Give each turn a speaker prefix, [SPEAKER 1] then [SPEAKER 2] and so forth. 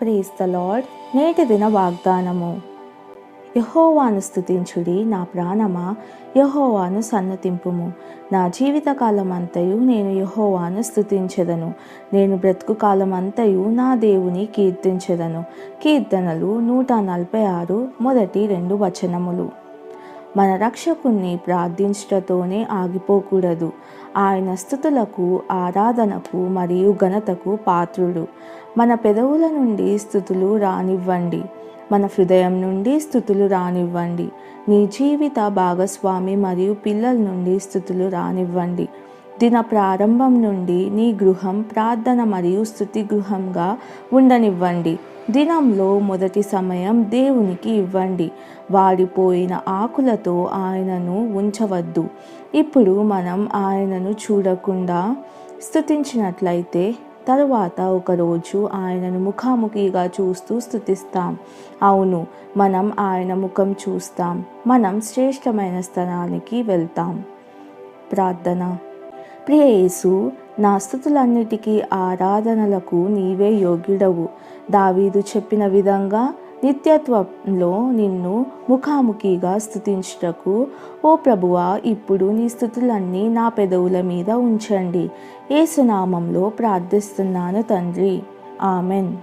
[SPEAKER 1] Praise the lord నేటి దిన వాగ్దానము. యహోవాను స్థుతించుడి నా ప్రాణమా? యహోవాను సన్నతింపుము. నా జీవితకాలం అంతయు నేను యహోవాను స్థుతించెదను నేను బ్రతుకు కాలం అంతయు నా దేవుని కీర్తించెదను. కీర్తనలు నూట నలభై ఆరు మొదటి రెండు వచనములు. మన రక్షకుణ్ణి ప్రార్థించటతోనే ఆగిపోకూడదు. ఆయన స్థుతులకు ఆరాధనకు మరియు ఘనతకు పాత్రుడు. మన పెదవుల నుండి స్థుతులు రానివ్వండి. మన హృదయం నుండి స్థుతులు రానివ్వండి. నీ జీవిత భాగస్వామి మరియు పిల్లల నుండి స్థుతులు రానివ్వండి. దిన ప్రారంభం నుండి నీ గృహం ప్రార్థన మరియు స్థుతి గృహంగా ఉండనివ్వండి. దినంలో మొదటి సమయం దేవునికి ఇవ్వండి. వాడిపోయిన ఆకులతో ఆయనను ఉంచవద్దు. ఇప్పుడు మనం ఆయనను చూడకుండా స్థుతించినట్లయితే తరువాత ఒకరోజు ఆయనను ముఖాముఖిగా చూస్తూ స్థుతిస్తాం అవును మనం ఆయన ముఖం చూస్తాం. మనం శ్రేష్టమైన స్థలానికి వెళ్తాం. ప్రార్థన. ప్రియేసు నా స్థుతులన్నిటికీ ఆరాధనలకు నీవే యోగ్యుడవు. దావీదు చెప్పిన విధంగా నిత్యత్వంలో నిన్ను ముఖాముఖిగా స్థుతించుటకు ఓ ప్రభువా ఇప్పుడు నీ స్థుతులన్నీ నా పెదవుల మీద ఉంచండి. ఏసునామంలో ప్రార్థిస్తున్నాను తండ్రి. ఆమెన్.